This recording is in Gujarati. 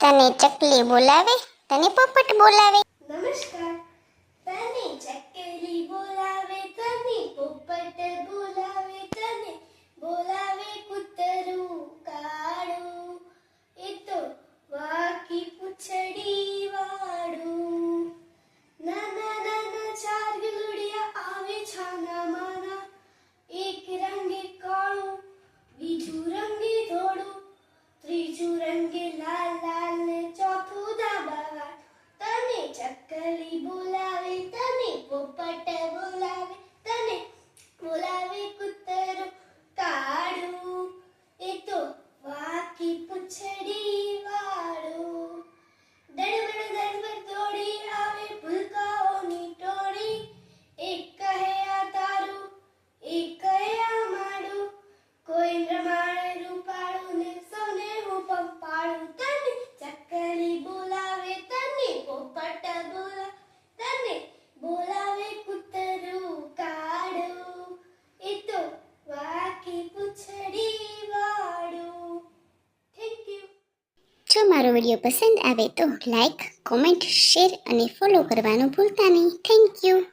તને ચકલી બોલાવે, તને પોપટ બોલાવે. નમસ્કાર. તને ચકલી બોલાવે, તને પોપટ બોલાવે, તને બોલાવે કૂતરું કાળું. એ તો વાકી પૂછડી વાળું. નાના નાના ચાર ગલુડિયા આવે છાના માના એક રંગે કાળું બીજું રંગે ધોળું ત્રીજું રંગે લાલ લાલ ને ચોથું ધાબાવાળ તને ચકલી બોલાવે તને પોપટ બોલાવે તને બોલાવે કૂતરો કાળું એ તો વાકી પૂછડી વાળું દડબડ દડબડ દોડી આવે ભૂલકાઓની ટોળી એક કહે આ તારું એક કહે આ મારું કોઈ બોલાવે તને, પોપટ એ તો વાકી પૂછડી વાળું. થેન્ક યુ જો મારો વીડિયો પસંદ આવે તો લાઈક, કોમેન્ટ, શેર અને ફોલો કરવાનું ભૂલતા નહીં. Thank you